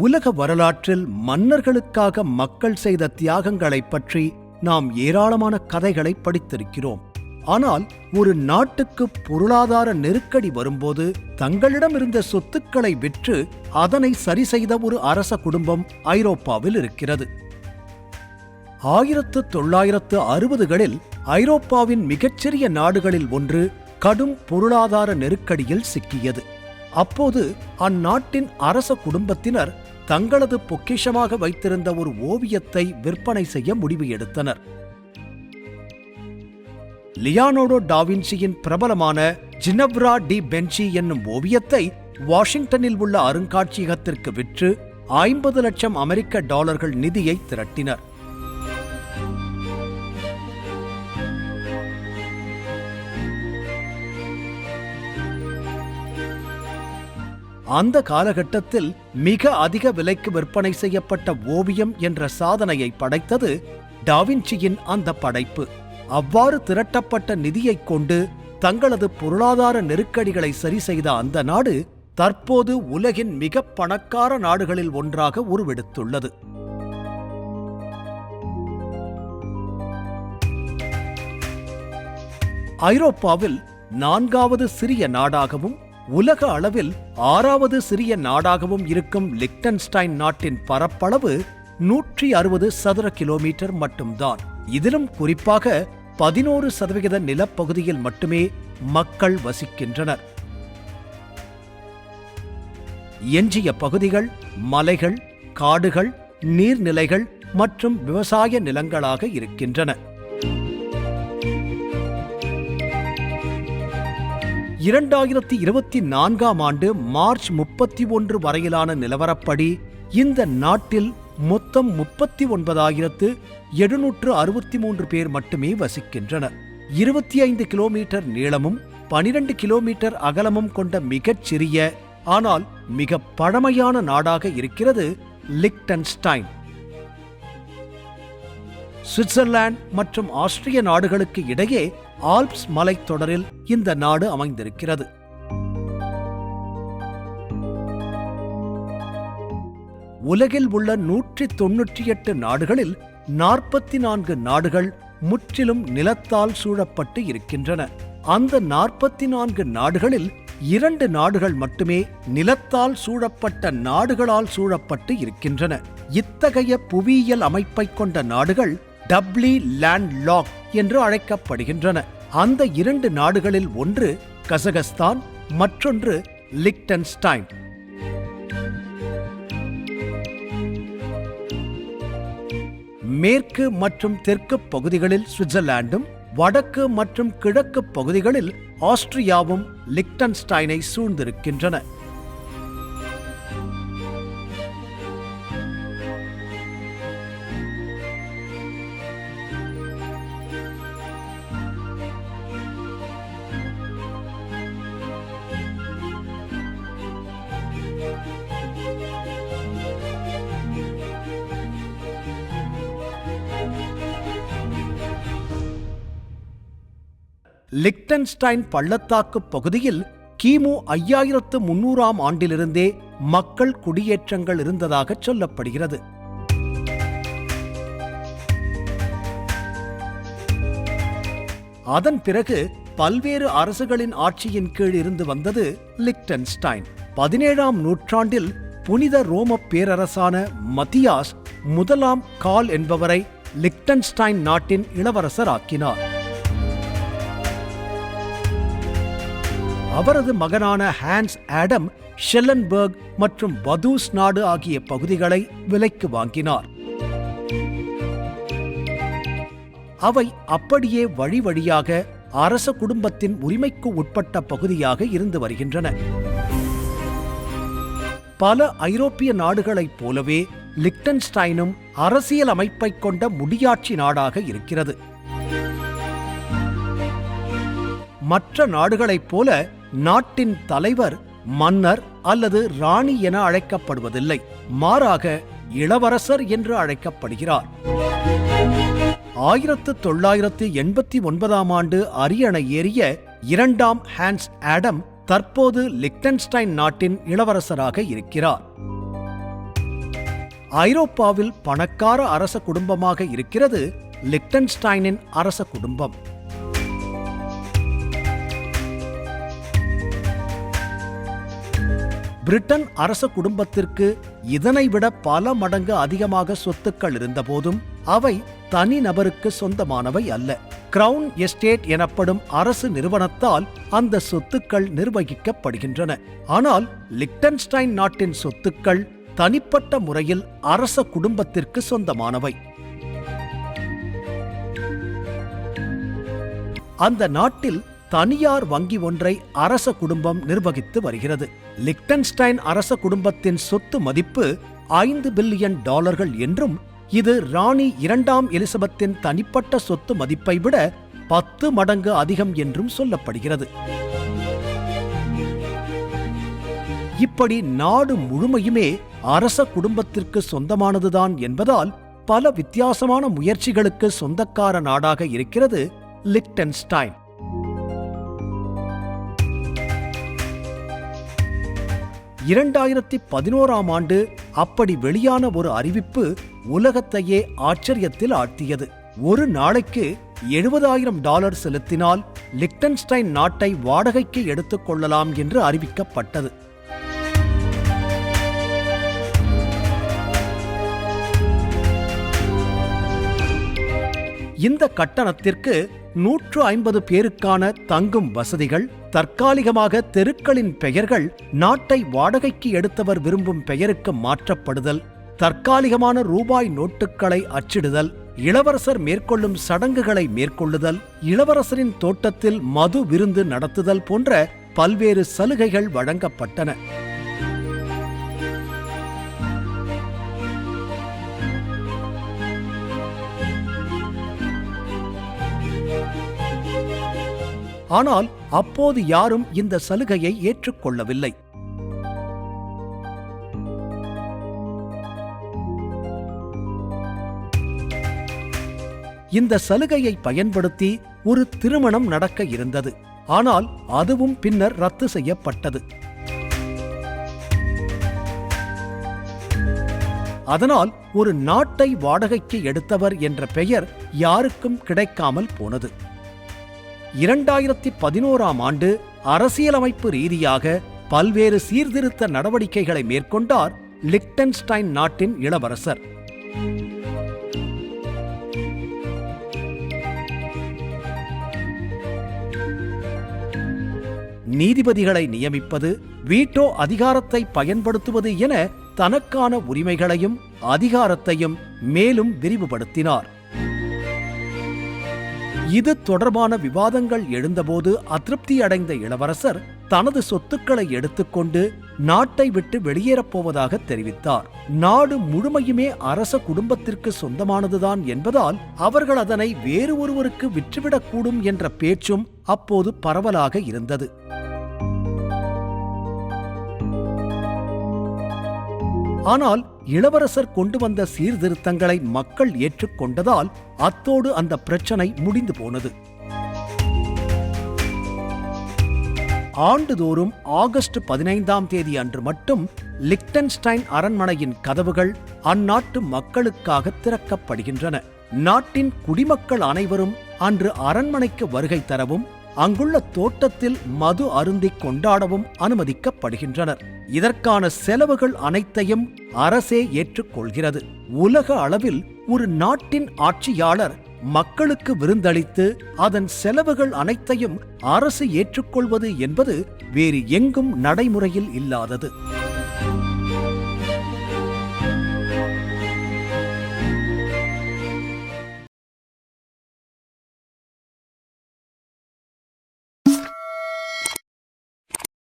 உலக வரலாற்றில் மன்னர்களுக்காக மக்கள் செய்த தியாகங்களைப் பற்றி நாம் ஏராளமான கதைகளை படித்திருக்கிறோம். ஆனால் ஒரு நாட்டுக்கு பொருளாதார நெருக்கடி வரும்போது தங்களிடம் இருந்த சொத்துக்களை விற்று அதனை சரி செய்த ஒரு அரச குடும்பம் ஐரோப்பாவில் இருக்கிறது. ஆயிரத்து தொள்ளாயிரத்து அறுபதுகளில் ஐரோப்பாவின் மிகச்சிறிய நாடுகளில் ஒன்று கடும் பொருளாதார நெருக்கடியில் சிக்கியது. அப்போது அந்நாட்டின் அரச குடும்பத்தினர் தங்களது பொக்கிஷமாக வைத்திருந்த ஒரு ஓவியத்தை விற்பனை செய்ய முடிவு எடுத்தனர். லியானோடோ டாவின்சியின் பிரபலமான ஜினவ்ரா டி பென்சி என்னும் ஓவியத்தை வாஷிங்டனில் உள்ள அருங்காட்சியகத்திற்கு விற்று ஐம்பது லட்சம் அமெரிக்க டாலர்கள் நிதியை திரட்டினர். அந்த காலகட்டத்தில் மிக அதிக விலைக்கு விற்பனை செய்யப்பட்ட ஓவியம் என்ற சாதனையை படைத்தது டாவின்சியின் அந்த படைப்பு. அவ்வாறு திரட்டப்பட்ட நிதியைக் கொண்டு தங்களது பொருளாதார நெருக்கடிகளை சரி செய்த அந்த நாடு தற்போது உலகின் மிக பணக்கார நாடுகளில் ஒன்றாக உருவெடுத்துள்ளது. ஐரோப்பாவில் நான்காவது சிறிய நாடாகவும் உலக அளவில் ஆறாவது சிறிய நாடாகவும் இருக்கும் லிக்டன்ஸ்டைன் நாட்டின் பரப்பளவு நூற்றி அறுபது சதுர கிலோமீட்டர் மட்டும்தான். இதிலும் குறிப்பாக பதினோரு சதவிகித நிலப்பகுதியில் மட்டுமே மக்கள் வசிக்கின்றனர். எஞ்சிய பகுதிகள் மலைகள் காடுகள் நீர்நிலைகள் மற்றும் விவசாய நிலங்களாக இருக்கின்றன. இரண்டாயிரத்தி இருபத்தி நான்காம் ஆண்டு மார்ச் முப்பத்தி ஒன்று வரையிலான நிலவரப்படி இந்த நாட்டில் மொத்தம் முப்பத்தி ஒன்பதாயிரத்து எழுநூற்று அறுபத்தி மூன்று பேர் மட்டுமே வசிக்கின்றனர். இருபத்தி ஐந்து கிலோமீட்டர் நீளமும் பனிரெண்டு கிலோமீட்டர் அகலமும் கொண்ட மிகச்சிறிய ஆனால் மிக பழமையான நாடாக இருக்கிறது லிக்டன்ஸ்டைன். சுவிட்சர்லாந்து மற்றும் ஆஸ்திரிய நாடுகளுக்கு இடையே ஆல்ப்ஸ் மலைத்தொடரில் இந்த நாடு அமைந்திருக்கிறது. உலகில் உள்ள நூற்றி தொன்னூற்றி எட்டு நாடுகளில் நாற்பத்தி நான்கு நாடுகள் முற்றிலும் நிலத்தால் சூழப்பட்டு இருக்கின்றன. அந்த நாற்பத்தி நான்கு நாடுகளில் இரண்டு நாடுகள் மட்டுமே நிலத்தால் சூழப்பட்ட நாடுகளால் சூழப்பட்டு இருக்கின்றன. இத்தகைய புவியியல் அமைப்பைக் கொண்ட நாடுகள் டப்ளி லேண்ட் லாக் என்று அழைக்கப்படுகின்றன. அந்த இரண்டு நாடுகளில் ஒன்று கசகஸ்தான் மற்றொன்று லிக்டன்ஸ்டைன். மேற்கு மற்றும் தெற்கு பகுதிகளில் சுவிட்சர்லாண்டும் வடக்கு மற்றும் கிழக்கு பகுதிகளில் ஆஸ்திரியாவும் லிக்டன்ஸ்டைனை சூழ்ந்திருக்கின்றன. லிக்டன்ஸ்டைன் பள்ளத்தாக்கு பகுதியில் கிமு ஐயாயிரத்து முன்னூறாம் ஆண்டிலிருந்தே மக்கள் குடியேற்றங்கள் இருந்ததாக சொல்லப்படுகிறது. அதன் பிறகு பல்வேறு அரசுகளின் ஆட்சியின் கீழ் இருந்து வந்தது லிக்டன்ஸ்டைன். பதினேழாம் நூற்றாண்டில் புனித ரோம பேரரசான மத்தியாஸ் முதலாம் கால் என்பவரை லிக்டன்ஸ்டைன் நாட்டின் இளவரசராக்கினார். அவரது மகனான ஹான்ஸ் ஆடம் ஷெல்லன்பர்க் மற்றும் பதூஸ் நாடு ஆகிய பகுதிகளை விலைக்கு வாங்கினார். அவை அப்படியே வழி வழியாக அரச குடும்பத்தின் உரிமைக்கு உட்பட்ட பகுதியாக இருந்து வருகின்றன. பல ஐரோப்பிய நாடுகளைப் போலவே லிக்டன்ஸ்டைனும் அரசியல் அமைப்பைக் கொண்ட முடியாட்சி நாடாக இருக்கிறது. மற்ற நாடுகளைப் போல நாட்டின் தலைவர் மன்னர் அல்லது ராணி என அழைக்கப்படுவதில்லை. மாறாக இளவரசர் என்று அழைக்கப்படுகிறார். ஆயிரத்து தொள்ளாயிரத்து எண்பத்தி ஒன்பதாம் ஆண்டு அரியணை ஏறிய இரண்டாம் ஹான்ஸ் ஆடம் தற்போது லிக்டன்ஸ்டைன் நாட்டின் இளவரசராக இருக்கிறார். ஐரோப்பாவில் பணக்கார அரச குடும்பமாக இருக்கிறது லிக்டன்ஸ்டைனின் அரச குடும்பம். பிரிட்டன் அரச குடும்பத்திற்கு இதனை விட பல மடங்கு அதிகமாக சொத்துக்கள் இருந்தபோதும் அவை தனி நபருக்கு சொந்தமானவை அல்ல. கிரவுன் எஸ்டேட் எனப்படும் அரசு நிறுவனத்தால் அந்த சொத்துக்கள் நிர்வகிக்கப்படுகின்றன. ஆனால் லிக்டன்ஸ்டைன் நாட்டின் சொத்துக்கள் தனிப்பட்ட முறையில் அரச குடும்பத்திற்கு சொந்தமானவை. அந்த நாட்டில் தனியார் வங்கி ஒன்றை அரச குடும்பம் நிர்வகித்து வருகிறது. லிக்டன்ஸ்டைன் அரச குடும்பத்தின் சொத்து மதிப்பு ஐந்து பில்லியன் டாலர்கள் என்றும் இது ராணி இரண்டாம் எலிசபெத்தின் தனிப்பட்ட சொத்து மதிப்பை விட பத்து மடங்கு அதிகம் என்றும் சொல்லப்படுகிறது. இப்படி நாடு முழுமையுமே அரச குடும்பத்திற்கு சொந்தமானதுதான் என்பதால் பல வித்தியாசமான முயற்சிகளுக்கு சொந்தக்கார நாடாக இருக்கிறது லிக்டன்ஸ்டைன். இரண்டாயிரத்தி பதினோராம் ஆண்டு அப்படி வெளியான ஒரு அறிவிப்பு உலகத்தையே ஆச்சரியத்தில் ஆழ்த்தியது. ஒரு நாளைக்கு எழுபதாயிரம் டாலர் செலுத்தினால் லிக்டன்ஸ்டைன் நாட்டை வாடகைக்கு எடுத்துக்கொள்ளலாம் என்று அறிவிக்கப்பட்டது. இந்த கட்டணத்திற்கு நூற்று ஐம்பது பேருக்கான தங்கும் வசதிகள் தற்காலிகமாக தெருக்களின் பெயர்கள் நாட்டை வாடகைக்கு எடுத்தவர் விரும்பும் பெயருக்கு மாற்றப்படுதல் தற்காலிகமான ரூபாய் நோட்டுகளை அச்சிடுதல் இளவரசர் மேற்கொள்ளும் சடங்குகளை மேற்கொள்ளுதல் இளவரசரின் தோட்டத்தில் மது விருந்து நடத்துதல் போன்ற பல்வேறு சலுகைகள் வழங்கப்பட்டன. ஆனால் அப்போது யாரும் இந்த சலுகையை ஏற்றுக்கொள்ளவில்லை. இந்த சலுகையை பயன்படுத்தி ஒரு திருமணம் நடக்க இருந்தது. ஆனால் அதுவும் பின்னர் ரத்து செய்யப்பட்டது. அதனால் ஒரு நாட்டை வாடகைக்கு எடுத்தவர் என்ற பெயர் யாருக்கும் கிடைக்காமல் போனது. இரண்டாயிரத்தி பதினோராம் ஆண்டு அரசியலமைப்பு ரீதியாக பல்வேறு சீர்திருத்த நடவடிக்கைகளை மேற்கொண்டார் லிக்டன்ஸ்டைன் நாட்டின் இளவரசர். நீதிபதிகளை நியமிப்பது வீட்டோ அதிகாரத்தை பயன்படுத்துவது என தனக்கான உரிமைகளையும் அதிகாரத்தையும் மேலும் விரிவுபடுத்தினார். இது தொடர்பான விவாதங்கள் எழுந்தபோது அதிருப்தி அடைந்த இளவரசர் தனது சொத்துக்களை எடுத்துக்கொண்டு நாட்டை விட்டு வெளியேறப் போவதாக தெரிவித்தார். நாடு முழுமையுமே அரச குடும்பத்திற்கு சொந்தமானதுதான் என்பதால் அவர்கள் அதனை வேறு ஒருவருக்கு விற்றுவிடக்கூடும் என்ற பேச்சும் அப்போது பரவலாக இருந்தது. ஆனால் இளவரசர் கொண்டு வந்த சீர்திருத்தங்களை மக்கள் ஏற்றுக்கொண்டதால் அத்தோடு அந்த பிரச்சனை முடிந்து போனது. ஆண்டுதோறும் ஆகஸ்ட் பதினைந்தாம் தேதி அன்று மட்டும் லிக்டன்ஸ்டைன் அரண்மனையின் கதவுகள் அந்நாட்டு மக்களுக்காக திறக்கப்படுகின்றன. நாட்டின் குடிமக்கள் அனைவரும் அன்று அரண்மனைக்கு வருகை தரவும் அங்குள்ள தோட்டத்தில் மது அருந்திக் கொண்டாடவும் அனுமதிக்கப்படுகின்றனர். இதற்கான செலவுகள் அனைத்தையும் அரசே ஏற்றுக்கொள்கிறது. உலக அளவில் ஒரு நாட்டின் ஆட்சியாளர் மக்களுக்கு விருந்தளித்து அதன் செலவுகள் அனைத்தையும் அரசு ஏற்றுக்கொள்வது என்பது வேறு எங்கும் நடைமுறையில் இல்லாதது.